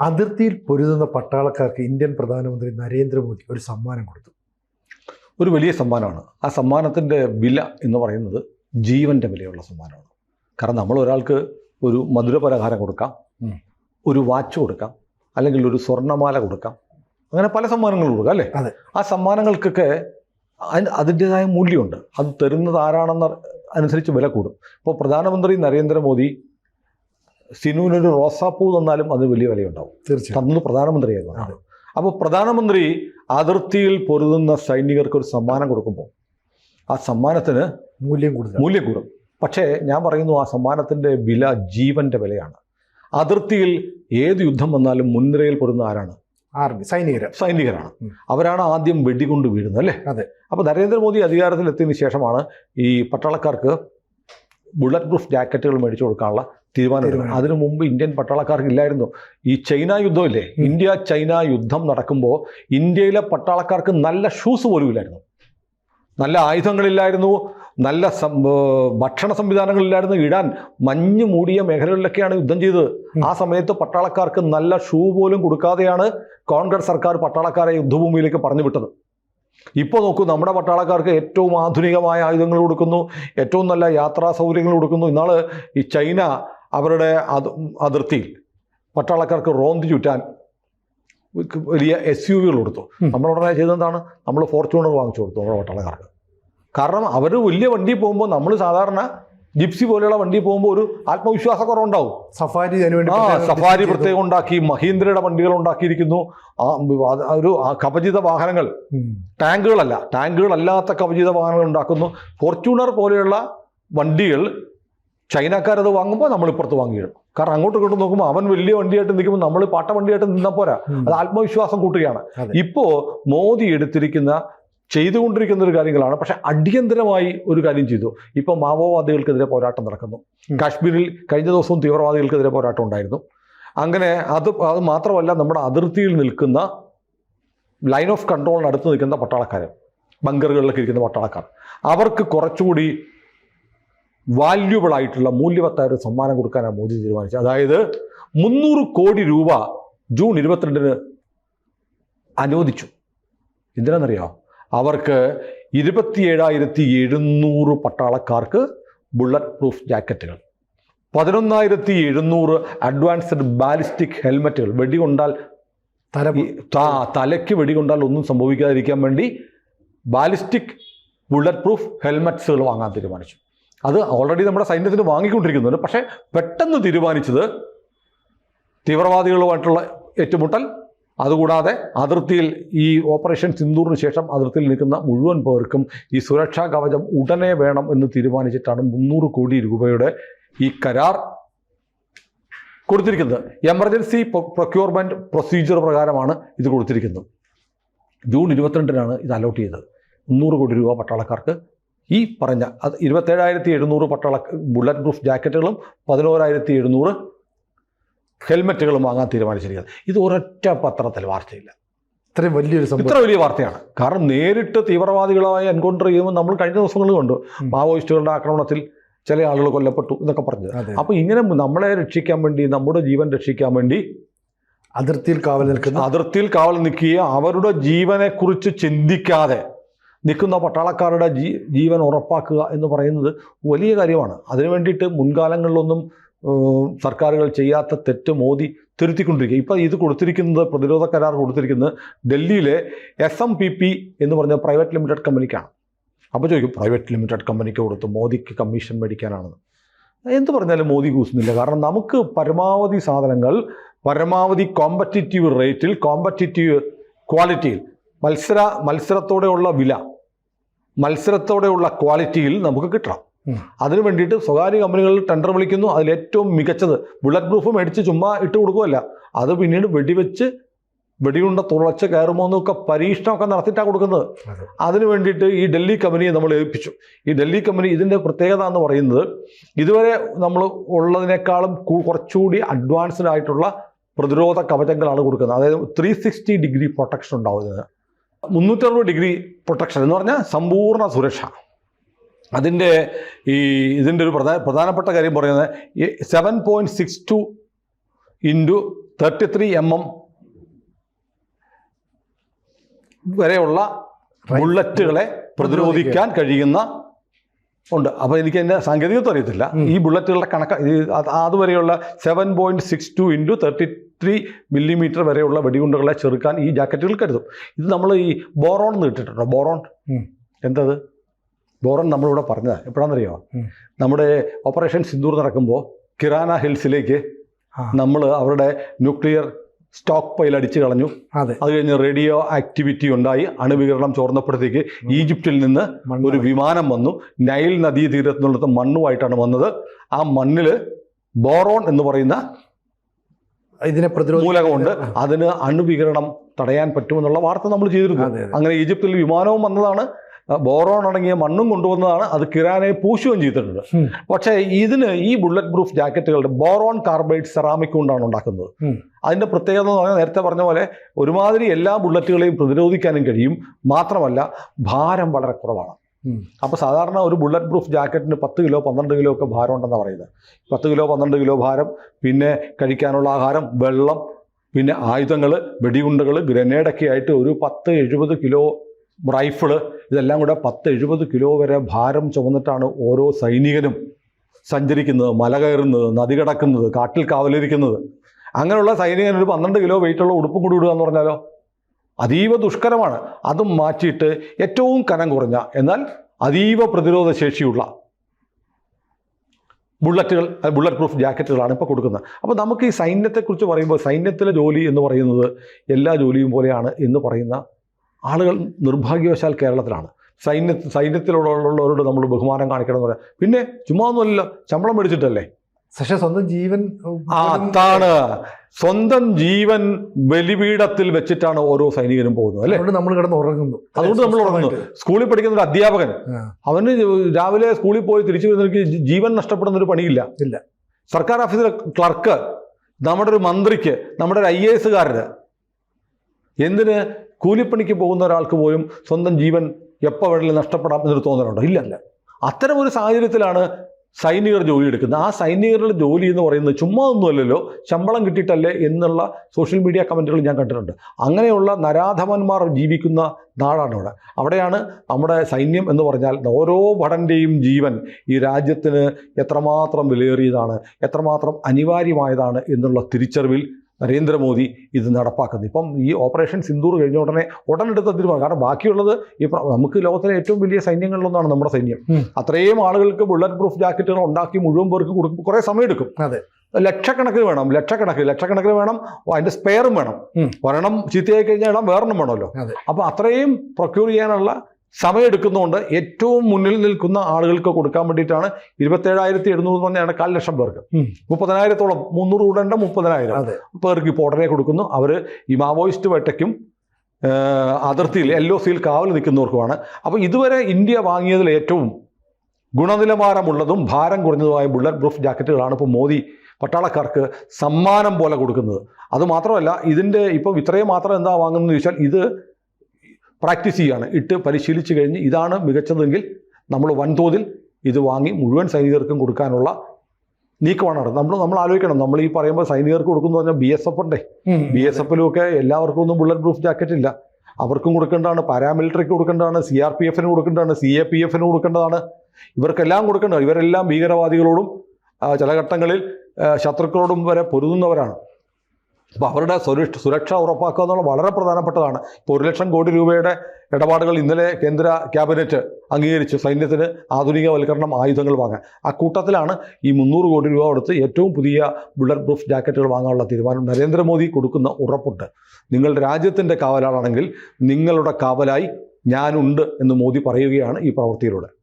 അതിർത്തിയിൽ പൊരുതുന്ന പട്ടാളക്കാർക്ക് ഇന്ത്യൻ പ്രധാനമന്ത്രി നരേന്ദ്രമോദി ഒരു സമ്മാനം കൊടുത്തു. ഒരു വലിയ സമ്മാനമാണ്. ആ സമ്മാനത്തിന്റെ വില എന്ന് പറയുന്നത് ജീവന്റെ വിലയുള്ള സമ്മാനമാണ്. കാരണം നമ്മൾ ഒരാൾക്ക് ഒരു മധുരപലഹാരം കൊടുക്കാം ഒരു വാച്ച് കൊടുക്കാം അല്ലെങ്കിൽ ഒരു സ്വർണമാല കൊടുക്കാം അങ്ങനെ പല സമ്മാനങ്ങൾ കൊടുക്കാം അല്ലേ? അതെ. ആ സമ്മാനങ്ങൾക്കൊക്കെ അതിന് അതിന്റെതായ മൂല്യമുണ്ട്. അത് തരുന്നത് ആരാണെന്ന് അനുസരിച്ച് വില കൂടും. ഇപ്പോൾ പ്രധാനമന്ത്രി നരേന്ദ്രമോദി സിനുവിനൊരു റോസാപ്പൂ തന്നാലും അത് വലിയ വിലയുണ്ടാവും. തീർച്ചയായും. തന്നത് പ്രധാനമന്ത്രിയായിരുന്നു അപ്പോൾ പ്രധാനമന്ത്രി അതിർത്തിയിൽ പൊരുതുന്ന സൈനികർക്ക് ഒരു സമ്മാനം കൊടുക്കുമ്പോൾ ആ സമ്മാനത്തിന് മൂല്യം കൂടുതൽ. മൂല്യം കൂടും. പക്ഷേ ഞാൻ പറയുന്നു ആ സമ്മാനത്തിന്റെ വില ജീവന്റെ വിലയാണ്. അതിർത്തിയിൽ ഏത് യുദ്ധം വന്നാലും മുൻനിരയിൽ പൊരുന്ന ആരാണ്? ആർമി സൈനികർ സൈനികരാണ്. അവരാണ് ആദ്യം വെടികൊണ്ട് വീഴുന്നത് അല്ലേ? അതെ. അപ്പോൾ നരേന്ദ്രമോദി അധികാരത്തിലെത്തിയതിനു ശേഷമാണ് ഈ പട്ടാളക്കാർക്ക് ബുള്ളറ്റ് പ്രൂഫ് ജാക്കറ്റുകൾ മേടിച്ചു കൊടുക്കാനുള്ള തീരുമാനം. അതിനു മുമ്പ് ഇന്ത്യൻ പട്ടാളക്കാർക്ക് ഇല്ലായിരുന്നു ഈ ചൈന യുദ്ധം ഇല്ലേ ഇന്ത്യ ചൈന യുദ്ധം നടക്കുമ്പോൾ ഇന്ത്യയിലെ പട്ടാളക്കാർക്ക് നല്ല ഷൂസ് പോലും ഇല്ലായിരുന്നു. നല്ല ആയുധങ്ങളില്ലായിരുന്നു. നല്ല ഭക്ഷണ സംവിധാനങ്ങളില്ലായിരുന്നു. ഇടാൻ മഞ്ഞ് മൂടിയ മേഖലകളിലൊക്കെയാണ് യുദ്ധം ചെയ്തത്. ആ സമയത്ത് പട്ടാളക്കാർക്ക് നല്ല ഷൂ പോലും കൊടുക്കാതെയാണ് കോൺഗ്രസ് സർക്കാർ പട്ടാളക്കാരെ യുദ്ധഭൂമിയിലേക്ക് പറഞ്ഞു വിട്ടത്. ഇപ്പോൾ നോക്കൂ നമ്മുടെ പട്ടാളക്കാർക്ക് ഏറ്റവും ആധുനികമായ ആയുധങ്ങൾ കൊടുക്കുന്നു. ഏറ്റവും നല്ല യാത്രാ സൗകര്യങ്ങൾ കൊടുക്കുന്നു. ഇന്നാൾ ഈ ചൈന അവരുടെ അത് അതിർത്തിയിൽ പട്ടാളക്കാർക്ക് റോന്തി ചുറ്റാൻ വലിയ എസ് യു വികൾ കൊടുത്തു. നമ്മൾ ഉടനെ ചെയ്തെന്താണ് നമ്മൾ ഫോർച്യൂണർ വാങ്ങിച്ചു കൊടുത്തു നമ്മുടെ പട്ടാളക്കാർക്ക്. കാരണം അവർ വലിയ വണ്ടി പോകുമ്പോൾ നമ്മൾ സാധാരണ ജിപ്സി പോലെയുള്ള വണ്ടി പോകുമ്പോൾ ഒരു ആത്മവിശ്വാസ കുറവുണ്ടാവും സഫാരി ആ സഫാരി പ്രത്യേകം ഉണ്ടാക്കി മഹീന്ദ്രയുടെ വണ്ടികൾ ഉണ്ടാക്കിയിരിക്കുന്നു. ഒരു കവചിത വാഹനങ്ങൾ. ടാങ്കുകളല്ല. ടാങ്കുകളല്ലാത്ത കവചിത വാഹനങ്ങൾ ഉണ്ടാക്കുന്നു. ഫോർച്യൂണർ പോലെയുള്ള വണ്ടികൾ ചൈനക്കാരത് വാങ്ങുമ്പോൾ നമ്മൾ ഇപ്പുറത്ത് വാങ്ങിയിടും. കാരണം അങ്ങോട്ട് ഇങ്ങോട്ട് നോക്കുമ്പോൾ അവൻ വലിയ വണ്ടിയായിട്ട് നിൽക്കുമ്പോൾ നമ്മൾ പാട്ട വണ്ടിയായിട്ട് നിന്നാൽ പോരാ. അത് ആത്മവിശ്വാസം കൂട്ടുകയാണ്. ഇപ്പോൾ ഇപ്പോ മോദി എടുത്തിരിക്കുന്ന ചെയ്തുകൊണ്ടിരിക്കുന്ന ഒരു കാര്യങ്ങളാണ്. പക്ഷെ അടിയന്തരമായി ഒരു കാര്യം ചെയ്തു. ഇപ്പോൾ മാവോവാദികൾക്കെതിരെ പോരാട്ടം നടക്കുന്നു. കാശ്മീരിൽ കഴിഞ്ഞ ദിവസവും തീവ്രവാദികൾക്കെതിരെ പോരാട്ടം ഉണ്ടായിരുന്നു. അങ്ങനെ അത് അത് മാത്രമല്ല നമ്മുടെ അതിർത്തിയിൽ നിൽക്കുന്ന ലൈൻ ഓഫ് കൺട്രോളിനടുത്ത് നിൽക്കുന്ന പട്ടാളക്കാർ ബങ്കറുകളിലൊക്കെ ഇരിക്കുന്ന പട്ടാളക്കാർ. അവർക്ക് കുറച്ചുകൂടി വാല്യുബിൾ ആയിട്ടുള്ള മൂല്യവത്തായ ഒരു സമ്മാനം കൊടുക്കാനാണ് മോദി തീരുമാനിച്ചത്. അതായത് മുന്നൂറ് കോടി രൂപ ജൂൺ ഇരുപത്തിരണ്ടിന് അനുവദിച്ചു. എന്തിനാണെന്നറിയോ? അവർക്ക് ഇരുപത്തിയേഴായിരത്തി എഴുന്നൂറ് പട്ടാളക്കാർക്ക് ബുള്ളറ്റ് പ്രൂഫ് ജാക്കറ്റുകൾ പതിനൊന്നായിരത്തി എഴുന്നൂറ് അഡ്വാൻസ്ഡ് ബാലിസ്റ്റിക് ഹെൽമറ്റുകൾ വെടികൊണ്ടാൽ തല താ ത- തലയ്ക്ക് വെടികൊണ്ടാൽ ഒന്നും സംഭവിക്കാതിരിക്കാൻ വേണ്ടി ബാലിസ്റ്റിക് ബുള്ളറ്റ് പ്രൂഫ് ഹെൽമറ്റ്സുകൾ വാങ്ങാൻ തീരുമാനിച്ചു. അത് ഓൾറെഡി നമ്മുടെ സൈന്യത്തിന് വാങ്ങിക്കൊണ്ടിരിക്കുന്നുണ്ട്. പക്ഷേ പെട്ടെന്ന് തീരുമാനിച്ചത് തീവ്രവാദികളുമായിട്ടുള്ള ഏറ്റുമുട്ടൽ അതുകൂടാതെ അതിർത്തിയിൽ ഈ ഓപ്പറേഷൻ സിന്ദൂറിന് ശേഷം അതിർത്തിയിൽ നിൽക്കുന്ന മുഴുവൻ പേർക്കും ഈ സുരക്ഷാ കവചം ഉടനെ വേണം എന്ന് തീരുമാനിച്ചിട്ടാണ് മുന്നൂറ് കോടി രൂപയുടെ ഈ കരാർ കൊടുത്തിരിക്കുന്നത്. എമർജൻസി പ്രൊക്യൂർമെന്റ് പ്രൊസീജിയർ പ്രകാരമാണ് ഇത് കൊടുത്തിരിക്കുന്നത്. ജൂൺ ഇരുപത്തിരണ്ടിനാണ് ഇത് അലോട്ട് ചെയ്തത്. മുന്നൂറ് കോടി രൂപ പട്ടാളക്കാർക്ക് ഈ പറഞ്ഞ അത് ഇരുപത്തേഴായിരത്തി എഴുന്നൂറ് പട്ടാള ബുള്ളറ്റ് പ്രൂഫ് ജാക്കറ്റുകളും പതിനോരായിരത്തി എഴുന്നൂറ് ഹെൽമെറ്റുകളും വാങ്ങാൻ തീരുമാനിച്ചിരിക്കുന്നത്. ഇത് ഒരൊറ്റ പത്രത്തിൽ വാർത്തയില്ല. ഇത്രയും വലിയൊരു ഇത്ര വലിയ വാർത്തയാണ്. കാരണം നേരിട്ട് തീവ്രവാദികളായി എൻകൗണ്ടർ ചെയ്യുമ്പോൾ നമ്മൾ കഴിഞ്ഞ ദിവസങ്ങളിൽ കണ്ടു. മാവോയിസ്റ്റുകളുടെ ആക്രമണത്തിൽ ചില ആളുകൾ കൊല്ലപ്പെട്ടു എന്നൊക്കെ പറഞ്ഞത് അപ്പോൾ ഇങ്ങനെ നമ്മളെ രക്ഷിക്കാൻ വേണ്ടി നമ്മുടെ ജീവൻ രക്ഷിക്കാൻ വേണ്ടി അതിർത്തിയിൽ കാവൽ നിൽക്കുന്ന അതിർത്തിയിൽ കാവൽ നിൽക്കുകയും അവരുടെ ജീവനെക്കുറിച്ച് ചിന്തിക്കാതെ നിൽക്കുന്ന പട്ടാളക്കാരുടെ ജീ ജീവൻ ഉറപ്പാക്കുക എന്ന് പറയുന്നത് വലിയ കാര്യമാണ്. അതിനു വേണ്ടിയിട്ട് മുൻകാലങ്ങളിലൊന്നും സർക്കാരുകൾ ചെയ്യാത്ത തെറ്റ് മോദി തിരുത്തിക്കൊണ്ടിരിക്കുക. ഇപ്പോൾ ഇത് കൊടുത്തിരിക്കുന്നത് പ്രതിരോധ കരാർ കൊടുത്തിരിക്കുന്നത് ഡൽഹിയിലെ എസ് എം പി പി എന്ന് പറഞ്ഞ പ്രൈവറ്റ് ലിമിറ്റഡ് കമ്പനിക്കാണ്. അപ്പോൾ ചോദിക്കും പ്രൈവറ്റ് ലിമിറ്റഡ് കമ്പനിക്ക് കൊടുത്ത് മോദിക്ക് കമ്മീഷൻ മേടിക്കാനാണെന്ന്. എന്ത് പറഞ്ഞാലും മോദി കൂസുന്നില്ല. കാരണം നമുക്ക് പരമാവധി സാധനങ്ങൾ പരമാവധി കോമ്പറ്റിറ്റീവ് റേറ്റിൽ കോമ്പറ്റിറ്റീവ് ക്വാളിറ്റിയിൽ മത്സര മത്സരത്തോടെയുള്ള വില മത്സരത്തോടെയുള്ള ക്വാളിറ്റിയിൽ നമുക്ക് കിട്ടണം. അതിനു വേണ്ടിയിട്ട് സ്വകാര്യ കമ്പനികൾ ടെൻഡർ വിളിക്കുന്നു. അതിൽ ഏറ്റവും മികച്ചത് ബുള്ളറ്റ് പ്രൂഫ് മേടിച്ച് ചുമ്മാ ഇട്ട് കൊടുക്കുമല്ല അത് പിന്നീട് വെടിവെച്ച് വെടിയുണ്ട തുളച്ച് കയറുമോ എന്നൊക്കെ പരീക്ഷണമൊക്കെ നടത്തിയിട്ടാണ് കൊടുക്കുന്നത്. അതിനു വേണ്ടിയിട്ട് ഈ ഡൽഹി കമ്പനിയെ നമ്മൾ ഏൽപ്പിച്ചു. ഈ ഡൽഹി കമ്പനി ഇതിന്റെ പ്രത്യേകത എന്ന് പറയുന്നത് ഇതുവരെ നമ്മൾ ഉള്ളതിനേക്കാളും കുറച്ചുകൂടി അഡ്വാൻസ്ഡ് ആയിട്ടുള്ള പ്രതിരോധ കവചങ്ങളാണ് കൊടുക്കുന്നത്. അതായത് ത്രീ സിക്സ്റ്റി ഡിഗ്രി പ്രൊട്ടക്ഷൻ ഉണ്ടാവും ഇതിന്. മുന്നൂറ്ററുപത് ഡിഗ്രി പ്രൊട്ടക്ഷൻ എന്ന് പറഞ്ഞാൽ സമ്പൂർണ സുരക്ഷ. അതിന്റെ ഈ ഇതിന്റെ ഒരു പ്രധാന പ്രധാനപ്പെട്ട കാര്യം പറയുന്നത് seven point six two into thirty three M M വരെയുള്ള ബുള്ളറ്റുകളെ പ്രതിരോധിക്കാൻ കഴിയുന്ന ഉണ്ട്. അപ്പോൾ എനിക്ക് എന്റെ സാങ്കേതികത്വം അറിയത്തില്ല. ഈ ബുള്ളറ്റുകളുടെ കണക്ക് അതുവരെയുള്ള seven point six two into thirty three millimetre വരെയുള്ള വെടികുണ്ടുകളെ ചെറുക്കാൻ ഈ ജാക്കറ്റുകൾ കരുതും. ഇത് നമ്മൾ ഈ ബോറോൺ എന്ന് ഇട്ടിട്ടുണ്ടോ? ബോറോൺ. എന്തത്? ബോറോൺ നമ്മളിവിടെ പറഞ്ഞതാണ് എപ്പോഴാണെന്നറിയോ. നമ്മുടെ ഓപ്പറേഷൻ സിന്ദൂർ നടക്കുമ്പോൾ കിറാന ഹിൽസിലേക്ക് നമ്മൾ അവരുടെ ന്യൂക്ലിയർ സ്റ്റോക്ക് പൈൽ അടിച്ചു കളഞ്ഞു. അതെ. അത് കഴിഞ്ഞ് റേഡിയോ ആക്ടിവിറ്റി ഉണ്ടായി. അണുവികരണം ചോർന്നപ്പോഴത്തേക്ക് ഈജിപ്തിൽ നിന്ന് ഒരു വിമാനം വന്നു. നൈൽ നദീ തീരത്തിനുള്ളത് മണ്ണുമായിട്ടാണ് വന്നത്. ആ മണ്ണിൽ ബോറോൺ എന്ന് പറയുന്ന ഇതിനെ പ്രതിരോധ മൂലകമുണ്ട്. അതിന് അണുവികരണം തടയാൻ പറ്റുമെന്നുള്ള വാർത്ത നമ്മൾ ചെയ്തിരുന്നു. അങ്ങനെ ഈജിപ്തിൽ വിമാനവും വന്നതാണ്. ബോറോൺ അടങ്ങിയ മണ്ണും കൊണ്ടുവന്നതാണ്. അത് കിരാനെ പൂശുകയും ചെയ്തിട്ടുണ്ട്. പക്ഷേ ഇതിന് ഈ ബുള്ളറ്റ് പ്രൂഫ് ജാക്കറ്റുകളുടെ ബോറോൺ കാർബൈഡ് സെറാമിക് കൊണ്ടാണ് ഉണ്ടാക്കുന്നത്. അതിന്റെ അതിന്റെ പ്രത്യേകത എന്ന് പറഞ്ഞാൽ നേരത്തെ പറഞ്ഞ പോലെ ഒരുമാതിരി എല്ലാ ബുള്ളറ്റുകളെയും പ്രതിരോധിക്കാനും കഴിയും. മാത്രമല്ല ഭാരം വളരെ കുറവാണ്. അപ്പോൾ സാധാരണ ഒരു ബുള്ളറ്റ് പ്രൂഫ് ജാക്കറ്റിന് പത്ത് കിലോ പന്ത്രണ്ട് കിലോ ഒക്കെ ഭാരം ഉണ്ടെന്നാണ് പറയുന്നത്. പത്ത് കിലോ പന്ത്രണ്ട് കിലോ ഭാരം പിന്നെ കഴിക്കാനുള്ള ആഹാരം വെള്ളം പിന്നെ ആയുധങ്ങൾ വെടിയുണ്ടകൾ ഗ്രനേഡൊക്കെ ആയിട്ട് ഒരു പത്ത് എഴുപത് കിലോ റൈഫിൾ ഇതെല്ലാം കൂടെ പത്ത് എഴുപത് കിലോ വരെ ഭാരം ചുമന്നിട്ടാണ് ഓരോ സൈനികനും സഞ്ചരിക്കുന്നത് മല കയറുന്നത് നദി കടക്കുന്നത് കാട്ടിൽ കാവലിരിക്കുന്നത്. അങ്ങനെയുള്ള സൈനികൻ ഒരു പന്ത്രണ്ട് കിലോ വെയിറ്റുള്ള ഉടുപ്പും കൂടി ഇടുക എന്ന് പറഞ്ഞാലോ? അതീവ ദുഷ്കരമാണ്. അതും മാറ്റിയിട്ട് ഏറ്റവും കനം കുറഞ്ഞ എന്നാൽ അതീവ പ്രതിരോധ ശേഷിയുള്ള ബുള്ളറ്റുകൾ ബുള്ളറ്റ് പ്രൂഫ് ജാക്കറ്റുകളാണ് ഇപ്പോൾ കൊടുക്കുന്നത്. അപ്പോൾ നമുക്ക് ഈ സൈന്യത്തെക്കുറിച്ച് പറയുമ്പോൾ സൈന്യത്തിലെ ജോലി എന്ന് പറയുന്നത് എല്ലാ ജോലിയും പോലെയാണ് എന്ന് പറയുന്ന ആളുകൾ നിർഭാഗ്യവശാൽ കേരളത്തിലാണ്. സൈന്യ സൈന്യത്തിലുള്ളവരോട് നമ്മൾ ബഹുമാനം കാണിക്കണം എന്ന് പറയാം. പിന്നെ ചുമ്മാ ഒന്നുമല്ലല്ലോ ശമ്പളം മേടിച്ചിട്ടല്ലേ? പക്ഷെ സ്വന്തം ജീവൻ അതാണ്. സ്വന്തം ജീവൻ ബലിപീഠത്തിൽ വെച്ചിട്ടാണ് ഓരോ സൈനികരും പോകുന്നത് അല്ലേ? അതുകൊണ്ട് നമ്മൾ കിടന്ന് ഉറങ്ങുന്നു. അതുകൊണ്ട് നമ്മൾ ഉറങ്ങുന്നു. സ്കൂളിൽ പഠിക്കുന്ന ഒരു അധ്യാപകൻ. അവന് രാവിലെ സ്കൂളിൽ പോയി തിരിച്ചു വരുന്നവർക്ക് ജീവൻ നഷ്ടപ്പെടുന്ന ഒരു പണിയില്ല. ഇല്ല. സർക്കാർ ഓഫീസിലെ ക്ലർക്ക് നമ്മുടെ ഒരു മന്ത്രിക്ക് നമ്മുടെ ഒരു ഐ എ എസുകാരന് എന്തിന് കൂലിപ്പണിക്ക് പോകുന്ന ഒരാൾക്ക് പോലും സ്വന്തം ജീവൻ എപ്പോൾ വേണമെങ്കിലും നഷ്ടപ്പെടാം എന്നൊരു തോന്നലുണ്ടോ? ഇല്ല. അല്ല അത്തരം ഒരു സാഹചര്യത്തിലാണ് സൈനികർ ജോലി എടുക്കുന്നത് ആ സൈനികരുടെ ജോലി എന്ന് പറയുന്നത് ചുമ്മാ ഒന്നുമല്ലല്ലോ ശമ്പളം കിട്ടിയിട്ടല്ലേ എന്നുള്ള സോഷ്യൽ മീഡിയ കമന്റുകൾ ഞാൻ കണ്ടിട്ടുണ്ട്. അങ്ങനെയുള്ള നരാധമന്മാർ ജീവിക്കുന്ന നാടാണ് ഇവിടെ അവിടെയാണ് നമ്മുടെ സൈന്യം എന്ന് പറഞ്ഞാൽ ഓരോ ഭടന്റെയും ജീവൻ ഈ രാജ്യത്തിന് എത്രമാത്രം വിലയേറിയതാണ് എത്രമാത്രം അനിവാര്യമായതാണ് എന്നുള്ള തിരിച്ചറിവിൽ നരേന്ദ്രമോദി ഇത് നടപ്പാക്കുന്നത് ഇപ്പം ഈ ഓപ്പറേഷൻ സിന്ദൂർ കഴിഞ്ഞ ഉടനെ ഉടനെടുത്ത തീരുമാനം. കാരണം ബാക്കിയുള്ളത് ഈ നമുക്ക് ലോകത്തിലെ ഏറ്റവും വലിയ സൈന്യങ്ങളിലൊന്നാണ് നമ്മുടെ സൈന്യം. അത്രയും ആളുകൾക്ക് ബുള്ളറ്റ് പ്രൂഫ് ജാക്കറ്റുകൾ ഉണ്ടാക്കി മുഴുവൻ പേർക്ക് കൊടുക്കും കുറേ സമയമെടുക്കും. അതെ. ലക്ഷക്കണക്കിന് വേണം ലക്ഷക്കണക്കിന് ലക്ഷക്കണക്കിന് വേണം അതിന്റെ സ്പെയറും വേണം. ഒരെണ്ണം ചീത്തയായി കഴിഞ്ഞാൽ ഇടാൻ വേറെണ്ണം വേണമല്ലോ. അപ്പൊ അത്രയും പ്രൊക്യൂർ ചെയ്യാനുള്ള സമയമെടുക്കുന്നതുകൊണ്ട് ഏറ്റവും മുന്നിൽ നിൽക്കുന്ന ആളുകൾക്ക് കൊടുക്കാൻ വേണ്ടിയിട്ടാണ് ഇരുപത്തേഴായിരത്തി എഴുന്നൂറ് പറഞ്ഞാൽ കാൽ ലക്ഷം പേർക്ക്. മുപ്പതിനായിരത്തോളം മുന്നൂറ് കൂടേണ്ട മുപ്പതിനായിരം പേർക്ക് ഇപ്പോൾ ഉടനെ കൊടുക്കുന്നു. അവർ ഈ മാവോയിസ്റ്റ് വേട്ടയ്ക്കും അതിർത്തിയിൽ എൽ ഒ സിയിൽ കാവൽ നിൽക്കുന്നവർക്കുമാണ്. അപ്പോൾ ഇതുവരെ ഇന്ത്യ വാങ്ങിയതിൽ ഏറ്റവും ഗുണനിലവാരമുള്ളതും ഭാരം കുറഞ്ഞതുമായ ബുള്ളറ്റ് പ്രൂഫ് ജാക്കറ്റുകളാണ് ഇപ്പോൾ മോദി പട്ടാളക്കാർക്ക് സമ്മാനം പോലെ കൊടുക്കുന്നത്. അതുമാത്രമല്ല ഇതിന്റെ ഇപ്പം ഇത്രയും മാത്രം എന്താ വാങ്ങുന്നത് ചോദിച്ചാൽ ഇത് പ്രാക്ടീസ് ചെയ്യുകയാണ് ഇട്ട് പരിശീലിച്ച് കഴിഞ്ഞ് ഇതാണ് മികച്ചതെങ്കിൽ നമ്മൾ വൻതോതിൽ ഇത് വാങ്ങി മുഴുവൻ സൈനികർക്കും കൊടുക്കാനുള്ള നീക്കമാണ് നടത്തുന്നത് നമ്മൾ നമ്മൾ ആലോചിക്കണം. നമ്മൾ ഈ പറയുമ്പോൾ സൈനികർക്ക് കൊടുക്കുന്നു പറഞ്ഞാൽ ബി എസ് എഫ് ഉണ്ടേ. ബി എസ് എഫിലും ഒക്കെ എല്ലാവർക്കും ഒന്നും ബുള്ളറ്റ് പ്രൂഫ് ജാക്കറ്റ് ഇല്ല. അവർക്കും കൊടുക്കേണ്ടതാണ്. പാരാമിലിറ്ററിക്ക് കൊടുക്കേണ്ടതാണ്. സി ആർ പി എഫിന് കൊടുക്കേണ്ടതാണ്. സി എ പി എഫിന് കൊടുക്കേണ്ടതാണ്. ഇവർക്കെല്ലാം കൊടുക്കേണ്ടതാണ്. ഇവരെല്ലാം ഭീകരവാദികളോടും ചില ഘട്ടങ്ങളിൽ ശത്രുക്കളോടും വരെ പൊരുതുന്നവരാണ്. അപ്പോൾ അവരുടെ സുരക്ഷ ഉറപ്പാക്കുക എന്നുള്ളത് വളരെ പ്രധാനപ്പെട്ടതാണ്. ഇപ്പോൾ ഒരു ലക്ഷം കോടി രൂപയുടെ ഇടപാടുകൾ ഇന്നലെ കേന്ദ്ര ക്യാബിനറ്റ് അംഗീകരിച്ചു. സൈന്യത്തിന് ആധുനികവൽക്കരണം ആയുധങ്ങൾ വാങ്ങാൻ. ആ കൂട്ടത്തിലാണ് ഈ മുന്നൂറ് കോടി രൂപ കൊടുത്ത് ഏറ്റവും പുതിയ ബുള്ളറ്റ് പ്രൂഫ് ജാക്കറ്റുകൾ വാങ്ങാനുള്ള തീരുമാനം നരേന്ദ്രമോദി കൊടുക്കുന്ന ഉറപ്പുണ്ട്. നിങ്ങൾ രാജ്യത്തിന്റെ കാവലാളാണെങ്കിൽ നിങ്ങളുടെ കാവലായി ഞാനുണ്ട് എന്ന് മോദി പറയുകയാണ് ഈ പ്രവൃത്തിയിലൂടെ.